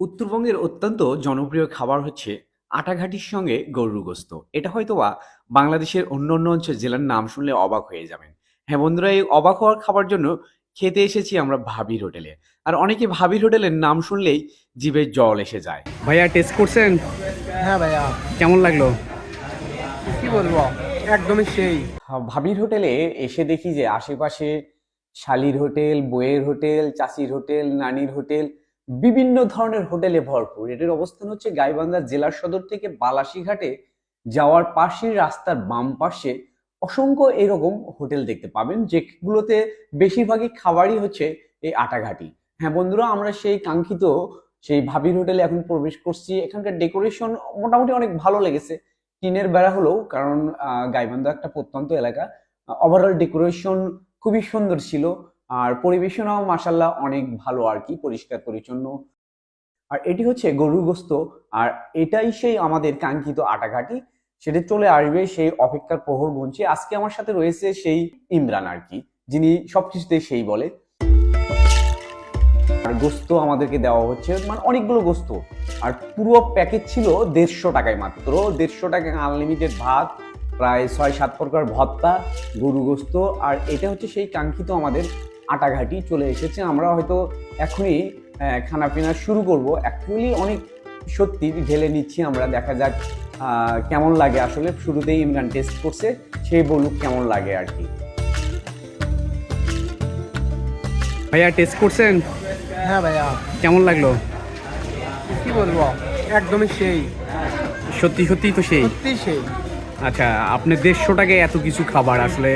উত্তরবঙ্গের অত্যন্ত জনপ্রিয় খাবার হচ্ছে আটাঘাটির সঙ্গে গরুর গোস্ত। এটা হয়তোবা বাংলাদেশের অন্য অন্য অঞ্চল জেলার নাম শুনলে অবাক হয়ে যাবেন। হ্যাঁ বন্ধুরা এই অবাক হওয়ার খাবার জন্য খেতে এসেছি আমরা ভাবির হোটেলে। আর অনেকে ভাবির হোটেলের নাম শুনলেই জিভে জল এসে যায়। ভাইয়া টেস্ট করছেন? হ্যাঁ ভাইয়া। কেমন লাগল? কি বলব? একদমই সেই। ভাবির হোটেলে এসে দেখি যে আশেপাশে শালির হোটেল বইয়ের হোটেল চাষির হোটেল নানির হোটেল বিভিন্ন ধরনের হোটেলে ভরপুর। এটার অবস্থান হচ্ছে গাইবান্ধা জেলার সদর থেকে বালাসীঘাটে। যাওয়ার পাশের রাস্তার বাম পাশে অসংখ্য এরকম হোটেল দেখতে পাবেন, যেগুলোতে বেশিরভাগই খাবারই হচ্ছে এই আটাঘাটি। হ্যাঁ বন্ধুরা, আমরা সেই কাঙ্ক্ষিত সেই ভাবির হোটেলে এখন প্রবেশ করছি। এখানকার ডেকোরেশন মোটামুটি অনেক ভালো লেগেছে। টিনের বেড়া হলেও, কারণ গাইবান্ধা একটা প্রত্যন্ত এলাকা। ওভারঅল ডেকোরেশন খুবই সুন্দর ছিল। আর পরিবেশনাও মাসাল্লাহ অনেক ভালো আর কি, পরিষ্কার, পরিচ্ছন্ন। আর এটি হচ্ছে গরুর গোস্ত, আর এটাই সেই আমাদের কাঙ্ক্ষিত আটাঘাটি। সেটা চলে আসবে সেই অপেক্ষার প্রহর গুনছে আজকে আমার সাথে রয়েছে সেই ইমরান আর কি, যিনি সবকিছুতে সেই বলে। আর গোস্ত আমাদেরকে দেওয়া হচ্ছে মানে অনেকগুলো গোস্ত। আর পুরো প্যাকেজ ছিল দেড়শো টাকায় মাত্র, দেড়শো টাকা আনলিমিটেড ভাত প্রায় ছয় সাত প্রকার ভত্তা গরু গোস্ত আর এটা হচ্ছে সেই কাঙ্ক্ষিত আমাদের আটাঘাটি চলে এসেছে। আমরা হয়তো এখনই আহ, খানাপিনা শুরু করব। অ্যাকচুয়ালি অনেক সত্যি ঢেলে নিচ্ছি আমরা দেখা যাক কেমন লাগে আসলে। শুরুতেই ইমরান টেস্ট করছে সেই বলুক কেমন লাগে আর কি। ভাইয়া টেস্ট করছেন? হ্যাঁ ভাইয়া। কেমন লাগল? কি বলব? একদমই সেই। সত্যি সত্যি তো সেই। সত্যি সেই। আচ্ছা আপনি দেড়শো টাকায় এত কিছু খাবার আসলে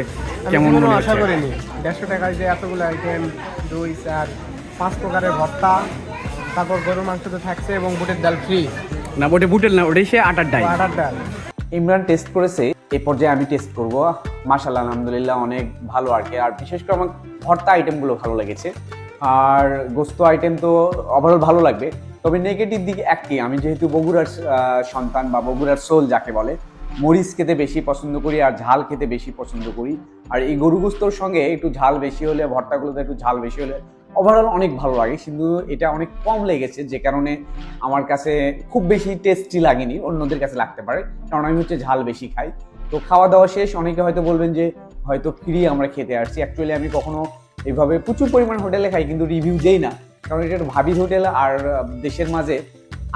কেমন মনে আশা করিনি। দেড়শো টাকায় যে এতগুলো আইটেম দুই চার পাঁচ প্রকারের ভর্তা তারপর গরুর মাংস তো থাকছে এবং বুটের ডাল ফ্রি না ওটা বুটের না ওটাই সে আটার ডাই আটার ডাল। ইমরান টেস্ট করেছে এই পর্যায়ে আমি টেস্ট করব। মাশাল্লাহ আলহামদুলিল্লাহ অনেক ভালো আর কি। আর বিশেষ করে আমার ভর্তা আইটেমগুলো ভালো লেগেছে। আর গোস্ত আইটেম তো ওভারঅল ভালো লাগবে। তবে নেগেটিভ দিক একটি আমি যেহেতু বগুড়ার আহ, সন্তান বা বগুড়ার সোল যাকে বলে মরিচ খেতে বেশি পছন্দ করি আর ঝাল খেতে বেশি পছন্দ করি। আর এই গরু গোস্তর সঙ্গে একটু ঝাল বেশি হলে, ভর্তাগুলোতে একটু ঝাল বেশি হলে ওভারঅল অনেক ভালো লাগে। কিন্তু এটা অনেক কম লেগেছে যে কারণে আমার কাছে খুব বেশি টেস্টি লাগেনি, অন্যদের কাছে লাগতে পারে। কারণ আমি হচ্ছে ঝাল বেশি খাই। তো খাওয়া দাওয়া শেষ, অনেকে হয়তো বলবেন যে হয়তো ফ্রি আমরা খেতে আসছি। অ্যাকচুয়ালি আমি কখনো এইভাবে প্রচুর পরিমাণ হোটেলে খাই, কিন্তু রিভিউ দেই না। কারণ এটা একটা ভাবির হোটেল আর দেশের মাঝে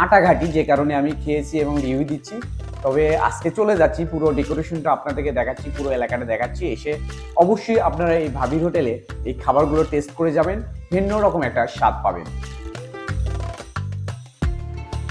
আটাঘাটি যে কারণে আমি খেয়েছি এবং রিভিউ দিচ্ছি। তবে আজকে চলে যাচ্ছি, পুরো ডেকোরেশনটা আপনাদেরকে দেখাচ্ছি, পুরো এলাকাটা দেখাচ্ছি। এসে অবশ্যই আপনারা এই ভাবির হোটেলে এই খাবারগুলো টেস্ট করে যাবেন, ভিন্ন রকম একটা স্বাদ পাবেন।